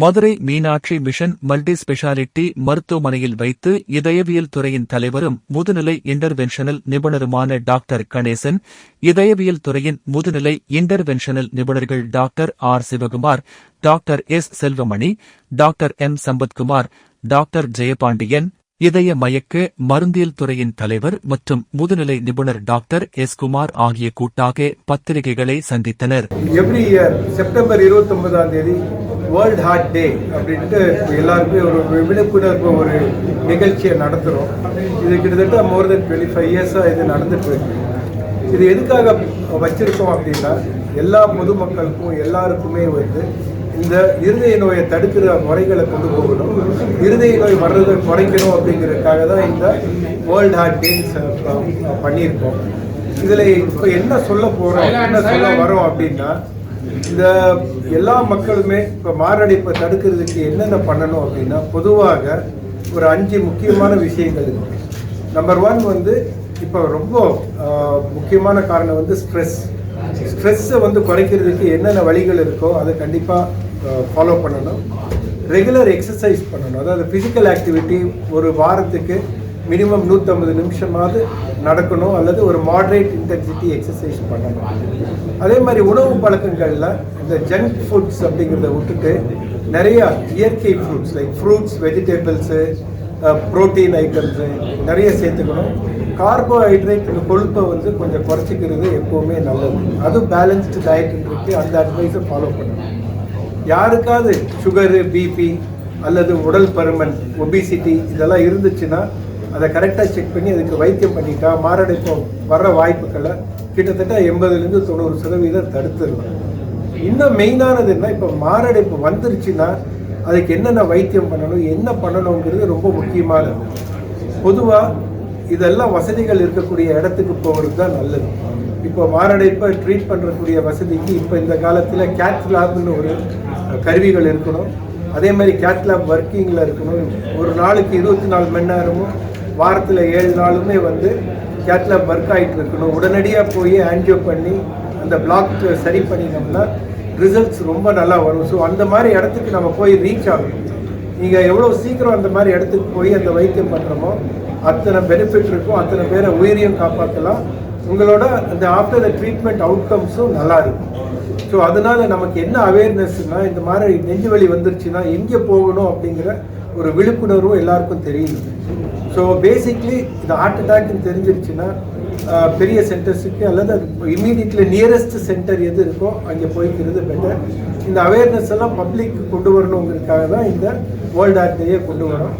Madurai Meenakshi Mission Multi Speciality மருத்துவமனையில் வைத்து இதயவியல் துறையின் தலைவரும் முதுநிலை இன்டர்வென்ஷனல் நிபுணருமான டாக்டர் கணேசன் இதயவியல் துறையின் முதுநிலை இன்டர்வென்ஷனல் நிபுணர்கள் doctor R Sivakumar doctor S Selvamani doctor M Sampathkumar doctor Jayapandian இதய மயக்க மருந்தியல் துறையின் தலைவர் மற்றும் முதுநிலை நிபுணர் டாக்டர் எஸ் குமார் ஆகிய கூட்டாக பத்திரிகைகளை சந்தித்தனர். எவ்ரி இயர் செப்டம்பர் இருபத்தொன்பதாம் தேதி வேர்ல்ட் ஹார்ட் டே அப்படின்ட்டு எல்லாருக்குமே ஒரு விழிப்புணர்வு ஒரு நிகழ்ச்சியை நடத்துகிறோம் இது கிட்டத்தட்ட மோர் தென் டுவெண்ட்டி ஃபைவ் இயர்ஸாக இது நடந்துட்டு இருக்கு. இது எதுக்காக வச்சிருக்கோம் அப்படின்னா எல்லா பொதுமக்களுக்கும் எல்லாருக்குமே வந்து இந்த இருதய நோயை தடுக்கிற முறைகளை கொண்டு போகணும். இருதய நோய் வர்றதை குறைக்கணும் அப்படிங்கிறதுக்காக தான் இந்த வேர்ல்ட் ஹார்ட் டேஸ் பண்ணியிருக்கோம். இதில் இப்போ என்ன சொல்ல போகிறோம் என்ன சொல்ல வரோம் அப்படின்னா இந்த எல்லா மக்களுமே இப்போ மாரடைப்பை தடுக்கிறதுக்கு என்னென்ன பண்ணணும் அப்படின்னா பொதுவாக ஒரு அஞ்சு முக்கியமான விஷயங்கள் இருக்கு. நம்பர் ஒன் வந்து இப்போ ரொம்ப முக்கியமான காரணம் வந்து ஸ்ட்ரெஸ் ஸ்ட்ரெஸ்ஸை வந்து குறைக்கிறதுக்கு என்னென்ன வழிகள் இருக்கோ அதை கண்டிப்பாக ஃபாலோ பண்ணணும். ரெகுலர் எக்ஸசைஸ் பண்ணணும். அதாவது ஃபிசிக்கல் ஆக்டிவிட்டி ஒரு வாரத்துக்கு மினிமம் நூற்றம்பது நிமிஷமாவது நடக்கணும் அல்லது ஒரு மாடரேட் இன்டென்சிட்டி எக்ஸசைஸ் பண்ணணும். அதே மாதிரி உணவு பழக்கங்களில் இந்த ஜங்க் ஃபுட்ஸ் அப்படிங்கிறத விட்டுட்டு நிறையா இயற்கை fruits like fruits vegetables protein items நிறைய சேர்த்துக்கணும். கார்போஹைட்ரேட் இந்த கொழுப்பை வந்து கொஞ்சம் குறைச்சிக்கிறது எப்போவுமே நல்லது. அதுவும் பேலன்ஸ்டு டயட் அந்த அட்வைஸை ஃபாலோ பண்ணணும். யாருக்காவது சுகரு பிபி அல்லது உடல் பருமன் ஒபிசிட்டி இதெல்லாம் இருந்துச்சுன்னா அதை கரெக்டாக செக் பண்ணி அதுக்கு வைத்தியம் பண்ணிட்டா மாரடைப்பு வர்ற வாய்ப்புகளை கிட்டத்தட்ட எண்பதுலேருந்து தொண்ணூறு சதவீதம் தடுத்துடலாம். இன்னும் மெயினானது என்ன? இப்போ மாரடைப்பு வந்துருச்சுன்னா அதுக்கு என்னென்ன வைத்தியம் பண்ணணும் என்ன பண்ணணுங்கிறது ரொம்ப முக்கியமானது. பொதுவாக இதெல்லாம் வசதிகள் இருக்கக்கூடிய இடத்துக்கு போகிறது தான் நல்லது. இப்போ மாரடைப்பை ட்ரீட் பண்ணுறக்கூடிய வசதிக்கு இப்போ இந்த காலத்தில் கேத் லேப்னு ஒரு கருவிகள் இருக்கணும். அதே மாதிரி கேத் லேப் ஒர்க்கிங்கில் இருக்கணும். ஒரு நாளைக்கு இருபத்தி நாலு மணி நேரமும் வாரத்தில் ஏழு நாளுமே வந்து கேத் ஒர்க் ஆகிட்டு இருக்கணும். உடனடியாக போய் ஆன்ஜியோ பண்ணி அந்த பிளாக் சரி பண்ணினோம்னா ரிசல்ட்ஸ் ரொம்ப நல்லா வரும். ஸோ அந்த மாதிரி இடத்துக்கு நம்ம போய் ரீச் ஆகணும். நீங்கள் எவ்வளோ சீக்கிரம் அந்த மாதிரி இடத்துக்கு போய் அந்த வைத்தியம் பண்ணுறோமோ அத்தனை பெனிஃபிட் இருக்கும். அத்தனை பேரை உயிரியும் காப்பாற்றலாம் உங்களோட அந்த ஆஃப்டர் த ட்ரீட்மெண்ட் அவுட்கம்ஸும் நல்லா இருக்கும். ஸோ அதனால் நமக்கு என்ன அவேர்னஸ்னால் இந்த மாதிரி நெஞ்சு வலி வந்துருச்சுன்னா எங்கே போகணும் அப்படிங்கிற ஒரு விழிப்புணர்வும் எல்லாருக்கும் தெரியுது. ஸோ பேசிக்லி இந்த ஹார்ட் அட்டாக்னு தெரிஞ்சிருச்சுன்னா பெரிய சென்டர்ஸுக்கு அல்லது இம்மீடியட்லி நியரஸ்ட் சென்டர் எது இருக்கோ அங்கே போய்க்கிறது பெட்டர் இந்த அவேர்னஸ் எல்லாம் பப்ளிக் கொண்டு வரணுங்கிறதுக்காக தான் இந்த வேர்ல்ட் ஹார்ட் டேயை கொண்டு வரோம்